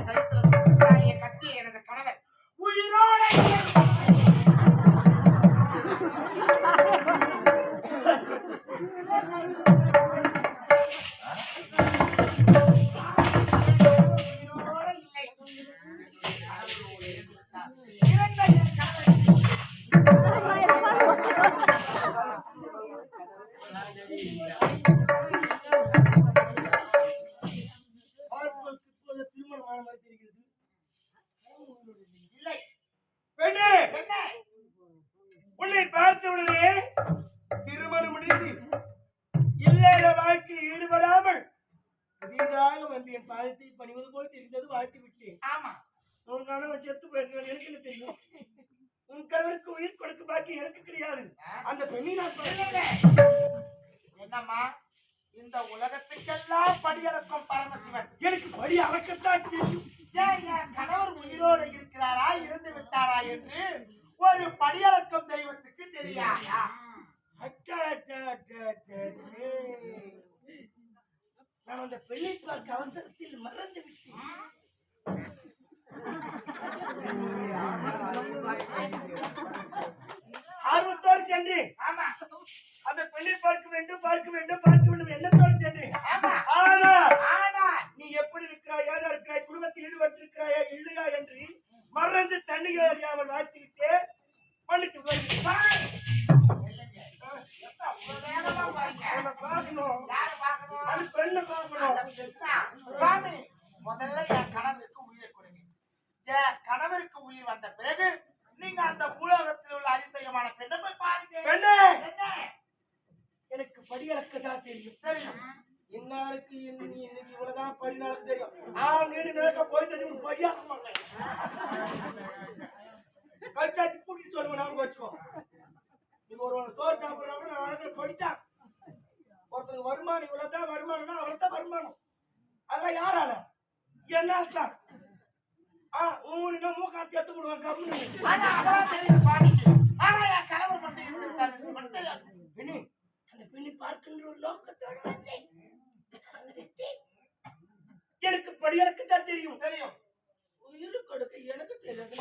கழுத்துல குத்துறாளிய வந்து என் பாதத்தை பணிவது போல் தெரிந்தது வாழ்த்து விட்டேன். ஆமா. உன் கணவன் செத்து போயிருக்கிறான் எனக்கு தெரியும்? உன் கணவனுக்கு உயிர் கொடுக்க பாக்கி எனக்கு கிடையாது. அந்த பெண்ணை நான் என்னம்மா? இந்த உலகத்துக்கெல்லாம் படி அளக்கும் பரமசிவன். எனக்கு படி அளக்கத்தான் தெரியும். ஏன் என் கணவர் உயிரோடு இருக்கிறாரா இறந்து விட்டாரா என்று ஒரு படியளக்கும் தெய்வத்துக்கு தெரியாதா? அச்சா அச்சா அச்சா அச்சா நான் அந்த பெண்ணை பார்க்க அவசரத்தில் மறந்து விட்டேன் படிகளுக்கு தான் தெரியும். தெரியும். இன்னாருக்கு இன்னைக்கு இன்னைக்கு படி படினாலுக்கு தெரியும். ஆங்கன்னு நினைக்க போய் தெரியும். படியா கழிச்சாச்சு கூட்டிட்டு சொல்லுவோம் நமக்கு வச்சுக்கோ. நீங்க ஒரு சோறு சாப்பிட்றவங்க நான் படித்தா ஒருத்தருக்கு வருமானம் இவ்வளவுதான் வருமானம்னா அவ்வளவுதான் வருமானம். அதெல்லாம் யாரால? என்ன தான் ஆ உங்களுக்கு மூக்காத்தி எடுத்து விடுவேன் கம்மி ஆனா அதான் தெரியும் சுவாமிக்கு. பின்னி பார்க்கின்ற ஒரு நோக்கத்தோடு வந்தேன். எனக்கு படிகளுக்கு தான் தெரியும். தெரியும். உயிர் கொடுக்க எனக்கு தெரியும்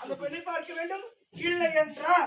அந்த பெண்ணை பார்க்க வேண்டும். இல்லை என்றால்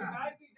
Yeah.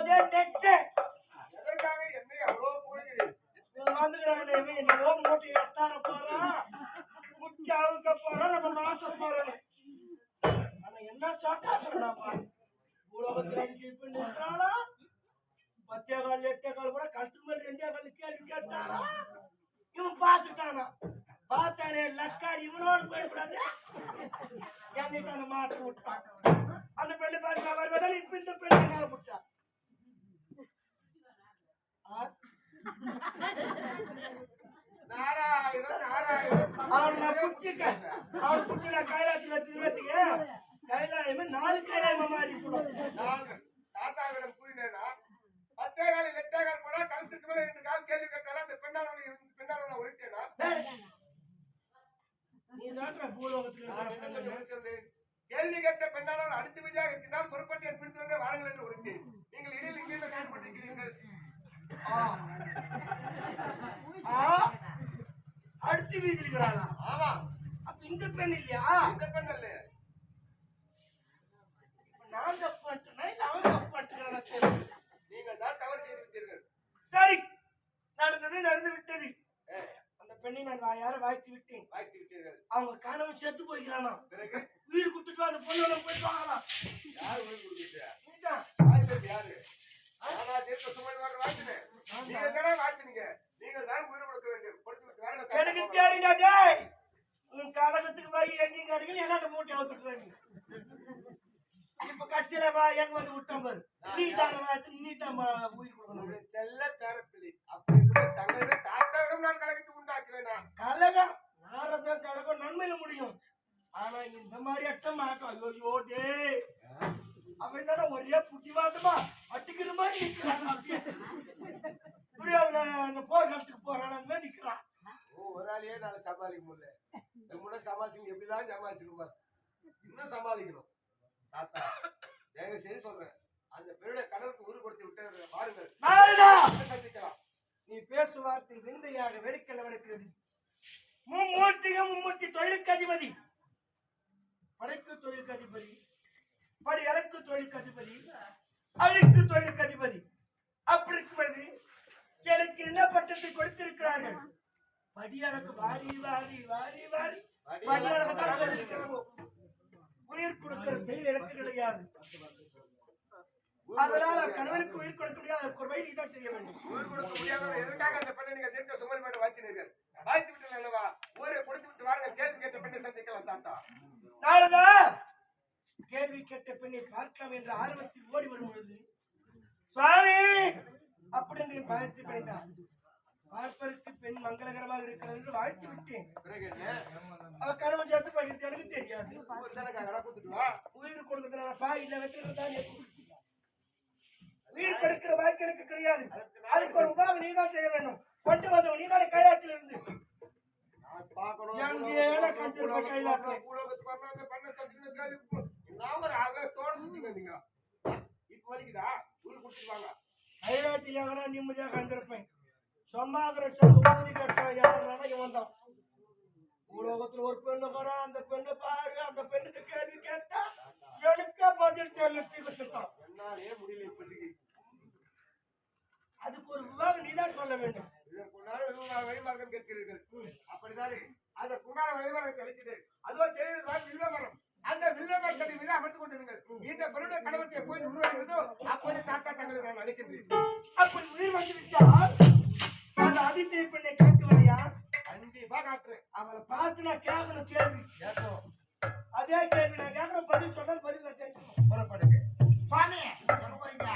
நீ வரும்போதே நெக்ஸ்ட் எதற்காக என்னை அவ்வளவு புகழ்கிறீர்கள்? வந்துக்கிறான் இவன் என்னவோ மூட்டை எத்தார போறான் முச்சு அவுக்க போறான் நம்ம மாட்ட போறோம் ஆனா என்ன சோக்காசம் நம்ம உலகத்துல அரிசி பண்ணி இருக்கிறானா பத்தே கால் எட்டே கால் கூட கழுத்து மேல ரெண்டே கால் கேள்வி கேட்டானா இவன் பார்த்துட்டானா பார்த்தானே லக்காடி இவனோடு போயிடக்கூடாது என்னிட்டு அந்த மாட்டு விட்டான் அந்த பெண்ணு பார்த்து நான் வருவதால் இப்ப இந்த பெண்ணை மேல பிடிச்சா ஆ நாராயணன், நாராயணன். பிடிச்சிக்க அவனை பிடிச்சி நான் கைலாயத்தில் வச்சு வச்சுக்க கைலாயமே நாலு கைலாயமா மாறி போடும் தாத்தாவிடம் கூறினேனா, பத்தே கால், எட்டே கால் போனா கழுத்துக்கு மேல ரெண்டு கால் கேள்வி கேட்டானா, அந்த பெண்ணானவனை இருந்து- பெண்ணானவனை ஒருத்தேனா? நீ தான் பூலோகத்தில். கேள்வி கேட்ட பெண்ணானவன் அடுத்த விதியாக இருக்கின்றால் பொறுப்பட்டு என் பிடித்து வந்து வாருங்கள் என்று ஒருத்தேன். நீங்கள் இடையில் இங்கே? ஆ. ஆ? அடுத்து வீதி இருக்கிறாளா ஆமா, அப்ப இந்த பெண் இல்லையா இந்த பெண். இப்ப நான் தப்பு பண்ணிட்டேனா இல்ல அவன் தப்பு பண்ணிட்டுக்கிறானா. நீங்கள் தான் தவறு செய்து விட்டீர்கள். சரி நடந்தது நடந்து விட்டது அந்த பெண்ணை நான் வாயார வாழ்த்தி விட்டேன் வாழ்த்து விட்டீர்கள். அவங்க கனவு செத்து போய்க்கிறானா பிறகு உயிர் குத்துட்டு அந்த பொண்ணோட போயிட்டு வாங்கலாம் யார் உயிர் கொடுத்தீங்க? நீதான். வாழ்த்தது யாரு? நானா தீர்க்க சுமன் வாங்க வாழ்த்தினேன். நீங்கள் தானே வாழ்த்தினீங்க. நீங்கள் தான் உயிர் கொடுக்க வேண்டும். கொடுத்து விட்டு வாருங்கள். எனக்கு தெரியுடா டேய்? உன் கழகத்துக்கு வழி எங்கேயும் கிடைக்கல என்ன மூட்டை அவுத்துட்டு நீ இப்ப கட்சியில வா எங்க வந்து விட்டோம் பாரு. நீ தான் நீ தான் உயிர் கொடுக்கணும். செல்ல பேரப்பிள்ளை. அப்படி கூட தங்களது தாத்தாவிடம் நான் கழகத்தை உண்டாக்குவேனா? கழகம் நாரதான் கழகம் நன்மையில முடியும். ஆனா இந்த மாதிரி அட்ட மாட்டோம். ஐயோ டேய். அவன் என்னடா ஒரே புட்டிவாதமா அட்டிக்கிற மாதிரி நிக்கிறான். அப்படியே. துரியோதன அந்த போர்க்களத்துக்கு போறான் அந்த மாதிரி நிக்கிறான். ஒரு ஆளையே என்னால சமாளிக்க முடியல. இந்த முறை சமாளிச்சுங்க. எப்படிதான் சமாளிச்சுக்கணும் பாரு. இன்னும் சமாளிக்கணும். தாத்தா, தயவு செய்து சொல்றேன். அந்த பெண்ணுடைய கணவருக்கு உயிர் கொடுத்து விட்டு பாருங்கள் சந்திக்கலாம் நீ பேசும் வார்த்தை விந்தையாக வெடிக்கல இருக்கிறது மும்மூர்த்திகம் மும்மூர்த்தி தொழிலுக்கு அதிபதி படைக்கு தொழிலுக்கு அதிபதி படி அழைக்கு தொழிலுக்கு அதிபதி அழிக்கு தொழிலுக்கு அதிபதி அப்படி இருக்கும்போது எனக்கு என்ன பட்டத்தை கொடுத்திருக்கிறார்கள் படியளக்கு வாரி வாரி வாரி வாரி. தான். உயிர் கொடுக்கிற செயல் எனக்கு கிடையாது. அதனால கணவனுக்கு உயிர் கொடுக்க முடியாது அதுக்கு ஒரு வழி நீதான் செய்ய வேண்டும். உயிர் கொடுக்க முடியாதவரை எதற்காக அந்த பெண்ணை நீங்க தீர்க்க சுமல் மேட்டு வாழ்த்தினீர்கள்? வாழ்த்து விட்டு அல்லவா? ஊரை கொடுத்து விட்டு வாருங்கள். கேள்வி கேட்ட பெண்ணை சந்திக்கலாம் தாத்தா. நாரதா! கேள்வி கேட்ட பெண்ணை பார்க்கலாம் என்ற ஆர்வத்தில் ஓடி வரும் பொழுது சுவாமி! அப்படி என்று பாதத்தை பணிந்தார் பார்ப்பதற்கு பெண் மங்களகரமாக இருக்கிறது என்று வாழ்த்து விட்டேன். அவ கணவன் சேர்த்து பகிர்ந்து எனக்கு தெரியாது. உயிர் கொடுக்கறதுனால பாயில வச்சிருந்தா உயிர் கொடுக்கிற வாய்ப்பு எனக்கு கிடையாது. அதுக்கு ஒரு உபாகம் நீதான் செய்ய வேண்டும். கொண்டு வந்தவன் நீதானே கைலாத்தில் இருந்து நான் பார்க்கணும். எங்கேயே நான் கண்டிருப்ப கைலாத்துல. நாம ஒரு ஆவேசத்தோட சுத்திங்க நீங்க இப்ப வலிக்குதா ஊரு கொடுத்துட்டு வாங்க. கைலாத்தில் நிம்மதியாக வந்திருப்பேன்? சங்க ஊதி கட்ட யாருன்னா இவன் தான் உலகத்துல ஒரு பெண்ணு போறா அந்த பெண்ணு பாரு அந்த பெண்ணுக்கு கேள்வி கேட்டா எனக்கு பதில் தெரியல சுத்தம் என்னாலே முடியல இப்போதைக்கு. அதுக்கு ஒரு விவாகம் நீதான் சொல்ல வேண்டும். வழிமார்க்கம் கேட்கிறீர்கள். அப்படித்தானே? அதற்குண்டான வழிமார்க்கம் அளிக்கிறது அதோ தெரியுது வில்வமரம் அந்த வில்வமரத்தை மீது அமர்ந்து கொண்டிருங்கள். இந்த பெருடைய கணவருக்கு எப்போது உருவாகிறதோ அப்போது தாத்தா தங்களை நான் அழைக்கின்றேன் அப்படி உயிர் வந்து விட்டால் அந்த அதிசய பெண்ணை கேட்குவையா கண்டிப்பா காட்டுறேன். அவளை பார்த்து நான் கேட்கணும் கேள்வி. கேட்கணும். அதே கேள்வி நான் கேட்கணும். பதில் சொன்னால் பதில் நான் கேட்கணும். புறப்படுங்க. சுவாமி! எங்க போறீங்க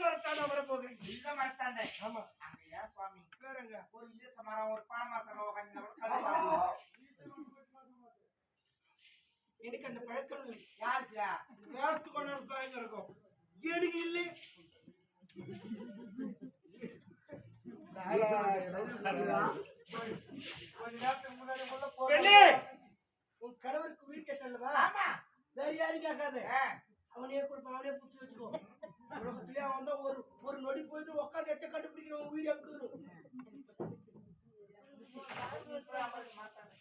மரத்தான ஒரு பனை மரத்துல உட்காந்து எனக்கு அந்த பழக்கம் இல்லை. யாருக்கியா வேஸ்ட் கொண்டாந்து பயங்க இருக்கும். எனக்கு இல்லை. உன் கணவருக்கு உயிர் கேட்டல்லவா? ஆமா. வேற யாரும் கேட்காத. அவனே கொடுப்பான் அவனே பிடிச்சி வச்சுக்கோ. உலகத்திலே அவன் தான் ஒரு ஒரு நொடி போயிட்டு உட்காந்து எட்ட கண்டுபிடிக்கிறவன் உயிர் அமுக்குது என்ன மாட்டாங்க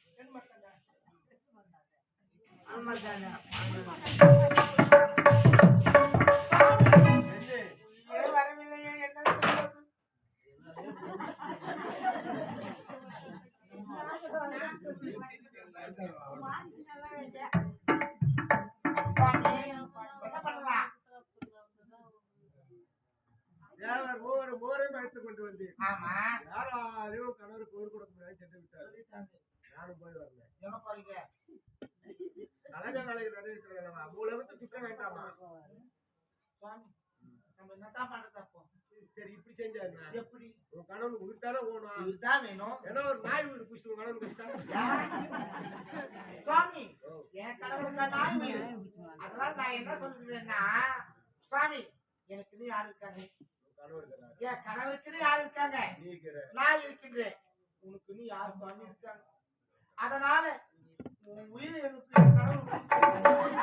هذا لا. பண்றது அப்போ சரி இப்படி செஞ்சா என்ன? எப்படி? உன் கணவனுக்கு உயிர் தானே இதுதான் வேணும். ஏன்னா ஒரு நாய் உயிர் புடிச்சிட்டு உன் கணவனுக்கு கஷ்டம் சுவாமி என் கடவுளுக்கு நான் உயிர். அதனால நான் என்ன சொல்றேன்னா சுவாமி எனக்குன்னு யாரு இருக்காங்க? என் கணவருக்குன்னு யாரு இருக்காங்க? நான் இருக்கின்றேன். உனக்குன்னு யார் சுவாமி இருக்காங்க? அதனால உன் உயிர் எனக்கு என் கடவுள்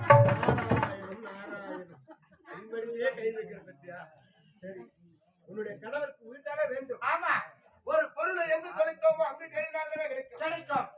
நாராயணன் நாராயணன். அடிமடியிலேயே கை வைக்கிற பத்தியா? சரி. உன்னுடைய கணவருக்கு உயிர் தானே வேண்டும். ஆமா. ஒரு பொருளை எங்கு தொலைத்தோமோ அங்கு தேடினால்தானே கிடைக்கும். கிடைக்கும்.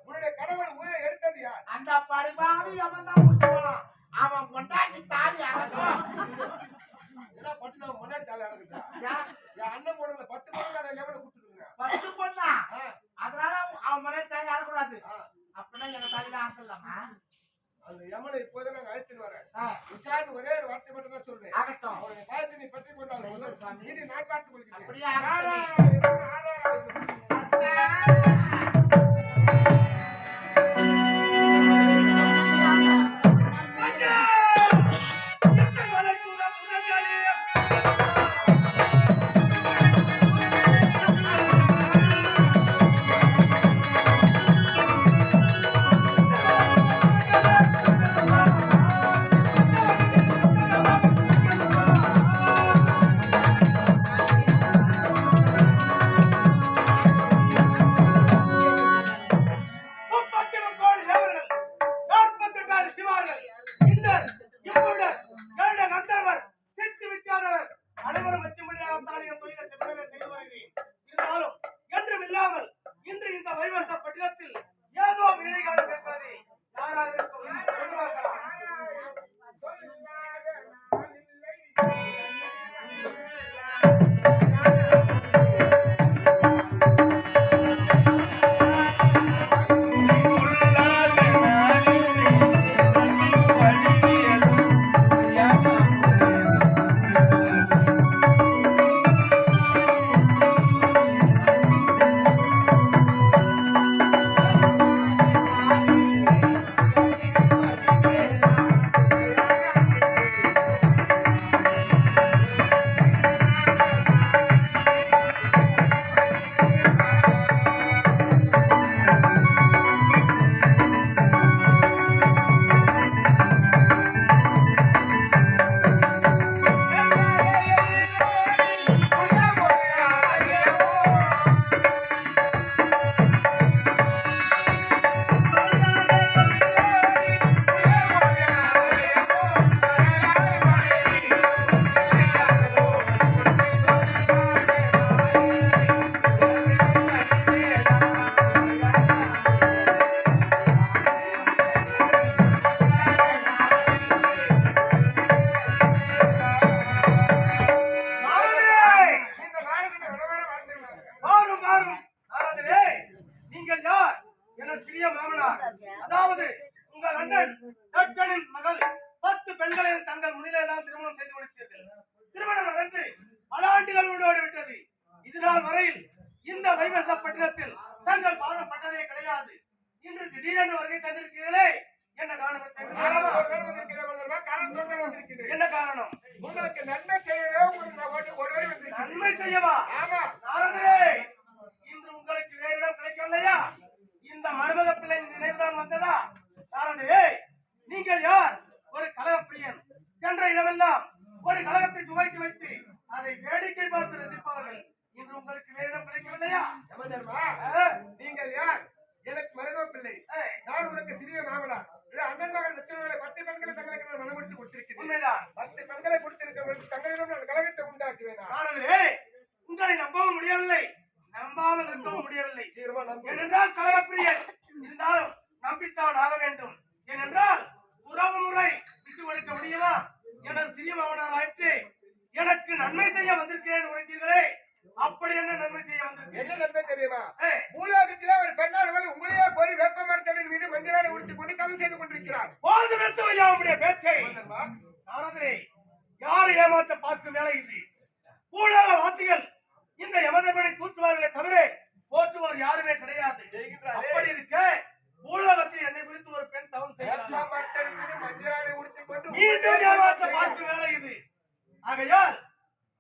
ஆ நேரத்தில்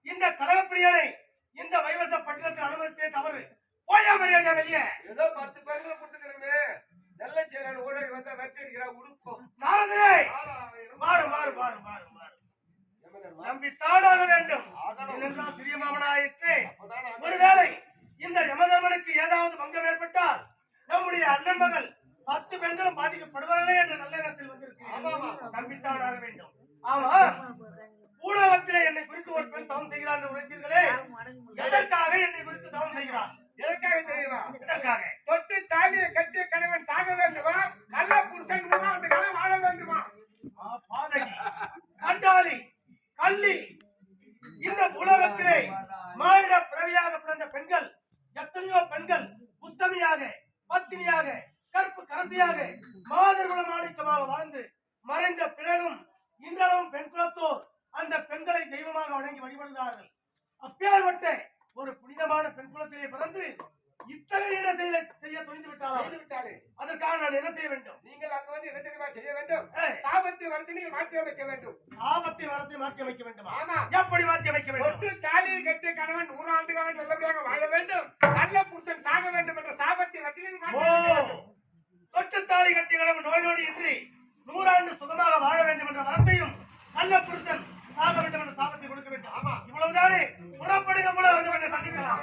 இந்த தலகப்பிரியரை இந்த வைவச பட்டினத்தில் அனுமதித்தே தவறு. போயா மரியாதை வெளியே? ஏதோ பத்து பேர்களை கொடுத்துக்கிறோமே. நல்ல சேரன் ஓடாடி வந்தா வெட்டி அடிக்கிறா உடுப்போம் நாரதரே மாறு மாறு மாறு மாறு மாறு. நம்பி தாடாக வேண்டும். ஏனென்றால் சிறிய மாமனாயிற்று? ஒருவேளை இந்த யமதர்மனுக்கு ஏதாவது பங்கம் ஏற்பட்டால் நம்முடைய அண்ணன் மகள் பத்து பெண்களும் பாதிக்கப்படுவார்களே என்ற நல்ல எண்ணத்தில் வந்திருக்கு நம்பித்தாடாக வேண்டும். ஆமா. பூலவத்திலே என்னை குறித்து ஒரு பெண் தவம் செய்கிறார் என்று எதற்காக என்னை குறித்து தவம் செய்கிறார் எதற்காக தெரியுமா? எதற்காக? தொட்டு தாலியை கட்டிய கணவன் தாலியை கட்டிய கணவன் நூறு ஆண்டு காலம் நல்லபடியாக வாழ வேண்டும். நல்ல புருஷன் சாக வேண்டும் என்ற சாபத்தை வத்திலிருந்து தொட்டு தாலி கட்டிய கணவன் நோய் நொடி இன்றி நூறாண்டு சுகமாக வாழ வேண்டும் என்ற வரத்தையும் நல்ல புருஷன் சாக வேண்டும் என்ற சாபத்தை கொடுக்க வேண்டும். ஆமா இவ்வளவுதானே? புறப்படுகிற மூலம் வந்து சந்திக்கலாம்.